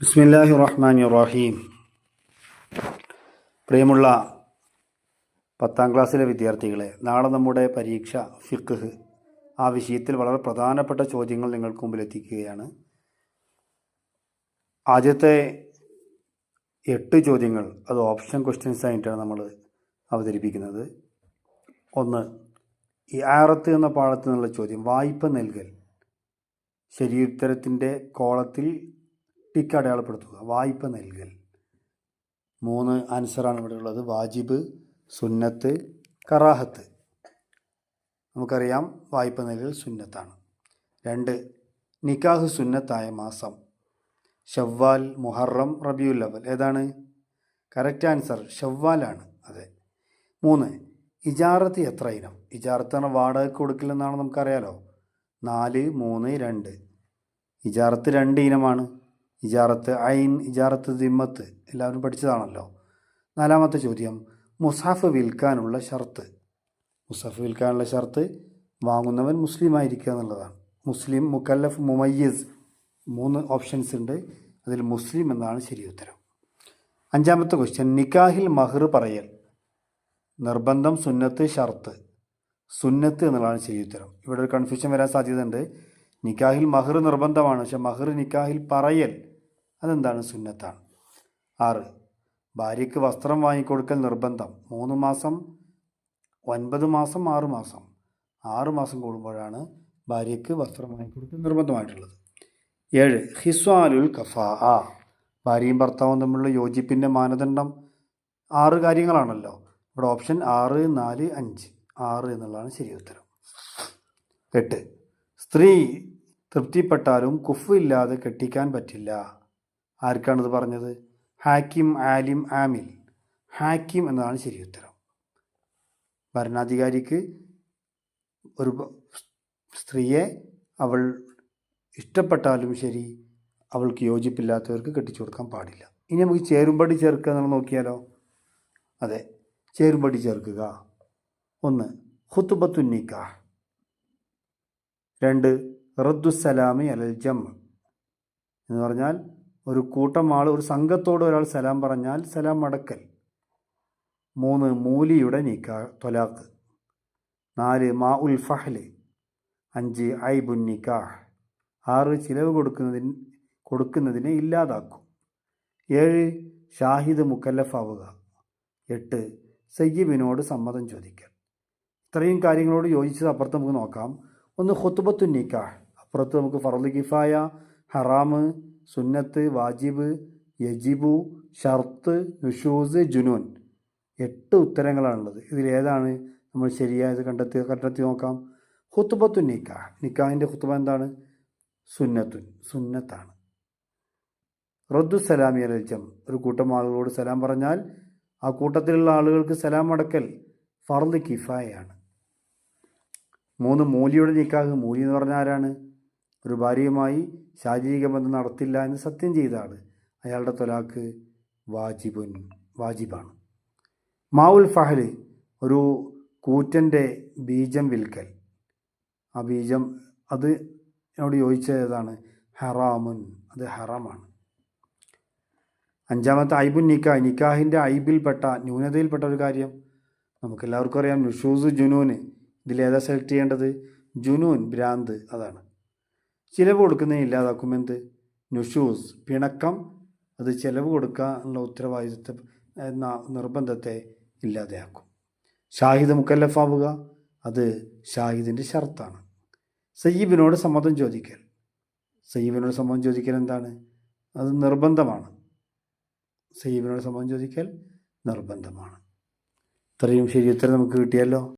ബിസ്മില്ലാഹി റഹ്മാൻ റഹീം പ്രിയമുള്ള പത്താം ക്ലാസ്സിലെ വിദ്യാർത്ഥികളെ നാളെ നമ്മുടെ പരീക്ഷ ഫിഖ് ആ വിഷയത്തിൽ വളരെ പ്രധാനപ്പെട്ട ചോദ്യങ്ങൾ നിങ്ങൾക്ക് മുമ്പിൽ എത്തിക്കുകയാണ്. ആദ്യത്തെ എട്ട് ചോദ്യങ്ങൾ അത് ഓപ്ഷൻ ക്വസ്റ്റ്യൻസ് ആയിട്ടാണ് നമ്മൾ അവതരിപ്പിക്കുന്നത്. ഒന്ന് ഈ ആറത്ത് എന്ന പാഠത്തിൽ നിന്നുള്ള ചോദ്യം വായ്പ നൽകൽ ശരിയുത്തരത്തിന്റെ കോളത്തിൽ ടിക്ക് അടയാളപ്പെടുത്തുക. വായ്പ നൽകൽ. മൂന്ന് ആൻസറാണ് ഇവിടെ ഉള്ളത് വാജിബ് സുന്നത്ത് കറാഹത്ത്. നമുക്കറിയാം വായ്പ നൽകൽ സുന്നത്താണ്. രണ്ട് നിക്കാഹ് സുന്നത്തായ മാസം. ഷവ്വാൽ മുഹറം റബിയുൽ അവൽ ഏതാണ്? കറക്റ്റ് ആൻസർ ഷവ്വാലാണ്. അതെ. മൂന്ന് ഇജാറത്ത് എത്ര ഇനം? ഇജാറത്താണ് വാടക കൊടുക്കില്ലെന്നാണ് നമുക്കറിയാലോ. നാല് മൂന്ന് രണ്ട്. ഇജാറത്ത് രണ്ട് ഇനമാണ്. ഇജാറത്ത് ഐൻ ഇജാറത്ത് ദിമ്മത്ത് എല്ലാവരും പഠിച്ചതാണല്ലോ. നാലാമത്തെ ചോദ്യം മുസാഫ് വിൽക്കാനുള്ള ഷർത്ത്. മുസാഫ് വിൽക്കാനുള്ള ഷർത്ത് വാങ്ങുന്നവൻ മുസ്ലിം ആയിരിക്കുക എന്നുള്ളതാണ്. മുസ്ലിം മുക്കല്ലഫ് മുമയ്യസ് മൂന്ന് ഓപ്ഷൻസ് ഉണ്ട്. അതിൽ മുസ്ലിം എന്നാണ് ശരി ഉത്തരം. അഞ്ചാമത്തെ ക്വസ്റ്റ്യൻ നിക്കാഹിൽ മഹർ പറയൽ. നിർബന്ധം സുന്നത്ത് ഷർത്ത്. സുന്നത്ത് എന്നുള്ളതാണ് ശരി ഉത്തരം. ഇവിടെ ഒരു കൺഫ്യൂഷൻ വരാൻ സാധ്യതയുണ്ട്. നിക്കാഹിൽ മഹർ നിർബന്ധമാണ്. പക്ഷെ മഹർ നിക്കാഹിൽ പറയൽ. അതെന്താണ് സുന്നത്താണ്? ആറ്. ഭാര്യയ്ക്ക് വസ്ത്രം വാങ്ങിക്കൊടുക്കൽ നിർബന്ധം. മൂന്ന് മാസം ഒൻപത് മാസം ആറ് മാസം. ആറ് മാസം കൂടുമ്പോഴാണ് ഭാര്യയ്ക്ക് വസ്ത്രം വാങ്ങിക്കൊടുക്കൽ നിർബന്ധമായിട്ടുള്ളത്. ഏഴ്. ഹിസ്വാലുൽ കഫ ആ ഭാര്യയും ഭർത്താവും തമ്മിലുള്ള യോജിപ്പിന്റെ മാനദണ്ഡം ആറ് കാര്യങ്ങളാണല്ലോ. ഇവിടെ ഓപ്ഷൻ ആറ് നാല് അഞ്ച്. ആറ് എന്നുള്ളതാണ് ശരി ഉത്തരം. എട്ട്. സ്ത്രീ തൃപ്തിപ്പെട്ടാലും കുഫ് ഇല്ലാതെ കെട്ടിക്കാൻ പറ്റില്ല. ആർക്കാണിത് പറഞ്ഞത്? ഹാക്കിം ആലിം ആമിൽ. ഹാക്കിം എന്നതാണ് ശരി ഉത്തരം. ഭരണാധികാരിക്ക് ഒരു സ്ത്രീയെ അവൾ ഇഷ്ടപ്പെട്ടാലും ശരി അവൾക്ക് യോജിപ്പില്ലാത്തവർക്ക് കെട്ടിച്ചു കൊടുക്കാൻ പാടില്ല. ഇനി നമുക്ക് ചേരുംപടി ചേർക്കുക എന്നുള്ളത് നോക്കിയാലോ? അതെ ചേരുംപടി ചേർക്കുക. ഒന്ന് ഹുത്തുബത്തുന്നിക്ക രണ്ട് റദ്ദുസലാമി അലൽ ജം എന്ന് പറഞ്ഞാൽ ഒരു കൂട്ടം ആൾ ഒരു സംഘത്തോട് ഒരാൾ സലാം പറഞ്ഞാൽ സലാം മടക്കൽ മൂന്ന് മൂലിയുടെ നിക്ക തൊലാഖ്. നാല് മാ ഉൽ ഫഹൽ അഞ്ച് ഐബുൻ നിക്കാഹ്. ആറ് ചിലവ് കൊടുക്കുന്നതിന് കൊടുക്കുന്നതിനെ ഇല്ലാതാക്കും. ഏഴ് ഷാഹിദ് മുക്കല്ലഫാവുക. എട്ട് സയ്യിബിനോട് സമ്മതം ചോദിക്കൽ. ഇത്രയും കാര്യങ്ങളോട് യോജിച്ചത് അപ്പുറത്ത് നമുക്ക് നോക്കാം. ഒന്ന് ഹുത്തുബത്തു നിക്കാഹ്. അപ്പുറത്ത് നമുക്ക് ഫറദ് കിഫായ ഹറാമ് സുന്നത്ത് വാജിബ് യജിബു ഷർത്ത് നുഷൂസ് ജുനൂൻ. എട്ട് ഉത്തരങ്ങളാണുള്ളത്. ഇതിലേതാണ് നമ്മൾ ശരിയായത് കണ്ടെത്തി കണ്ടെത്തി നോക്കാം. ഹുത്തുബത്തു നിക്കാഹ്. നിക്കാഹിന്റെ ഹുത്തുബ എന്താണ്? സുന്നത്തുൻ. സുന്നത്താണ്. റദ്ദു സലാമി അലജം ഒരു കൂട്ടം ആളുകളോട് സലാം പറഞ്ഞാൽ ആ കൂട്ടത്തിലുള്ള ആളുകൾക്ക് സലാം അടക്കൽ ഫർദ് കിഫായാണ് മൂന്ന് മൂലിയുടെ നിക്കാഹ്. മൂലി എന്ന് പറഞ്ഞാൽ ആരാണ്? ഒരു ഭാര്യയുമായി ശാരീരിക ബന്ധം നടത്തില്ല എന്ന് സത്യം ചെയ്ത ആൾ അയാളുടെ തൊലാക്ക് വാജിബുൻ വാജിബാണ്. മാവുൽ ഫഹൽ ഒരു കൂറ്റന്റെ ബീജം വിൽക്കൽ. ആ ബീജം അത് എന്നോട് ചോദിച്ചതാണ് ഹറാമുൻ അത് ഹറാമാണ്. അഞ്ചാമത്തെ ഐബുൻ നിക്കാ നിക്കാഹിന്റെ ഐബിൽപ്പെട്ട ന്യൂനതയിൽപ്പെട്ട ഒരു കാര്യം നമുക്കെല്ലാവർക്കും അറിയാം. നുഷൂസ് ജുനൂന് ഇതിലേതാ സെലക്ട് ചെയ്യേണ്ടത്? ജുനൂൻ ഭ്രാന്ത് അതാണ്. ചിലവ് കൊടുക്കുന്നതിന് ഇല്ലാതാക്കും എന്ത് നുഷൂസ് പിണക്കം അത് ചിലവ് കൊടുക്കാനുള്ള ഉത്തരവാദിത്വ എന്ന നിർബന്ധത്തെ ഇല്ലാതെയാക്കും. ഷാഹിദ് മുക്കല്ലഫാവുക അത് ഷാഹിദിന്റെ ഷർത്താണ്. സയ്യിബിനോട് സമ്മതം ചോദിക്കൽ. സയ്യിബിനോട് സമ്മതം ചോദിക്കൽ എന്താണ്? അത് നിർബന്ധമാണ്. സയ്യിബിനോട് സമ്മതം ചോദിക്കൽ നിർബന്ധമാണ്. ഇത്രയും ശരി ഉത്തരം നമുക്ക് കിട്ടിയല്ലോ.